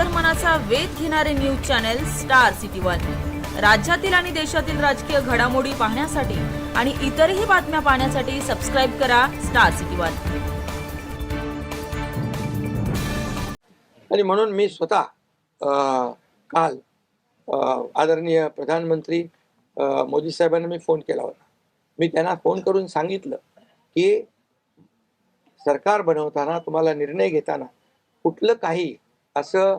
अंतर्मनाचा वेध घेणारे news channel star city one. राज्यातील आणि देशातील राजकीय घडामोडी पाहण्यासाठी आणि इतरही बातम्या पाहण्यासाठी सबस्क्राईब करा स्टार सिटी वन. आणि म्हणून मी स्वतः काल आदरणीय प्रधानमंत्री मोदी साहेबांना मी फोन केला होता. मी त्यांना फोन करून सांगितलं की सरकार बनवताना तुम्हाला निर्णय घेताना कुठलं काही असं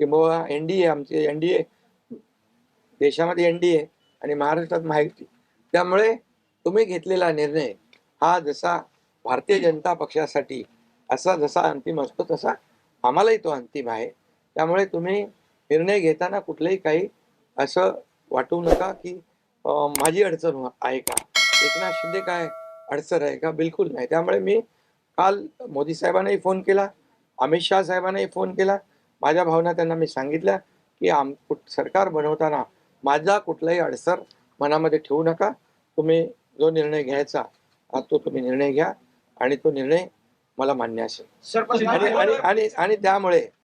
किंवा एन डी ए आमचे एन डी ए देशामध्ये एन डी ए आणि महाराष्ट्रात माहिती त्यामुळे तुम्ही घेतलेला निर्णय हा जसा भारतीय जनता पक्षासाठी असा जसा अंतिम असतो तसा आम्हालाही तो अंतिम आहे. त्यामुळे तुम्ही निर्णय घेताना कुठलंही काही असं वाटू नका की माझी अडचण हो, आहे का? एकनाथ शिंदे काय अडचण आहे का? बिलकुल नाही. त्यामुळे मी काल मोदी साहेबांनाही फोन केला अमित शाह साहेबांनाही फोन केला माझ्या भावना त्यांना मी सांगितल्या की आम कुठ- सरकार बनवताना माझा कुठलाही अडसर मनामध्ये ठेवू नका. तुम्ही जो निर्णय घ्यायचा तो तुम्ही निर्णय घ्या आणि तो निर्णय मला मान्य असेल. आणि आणि त्यामुळे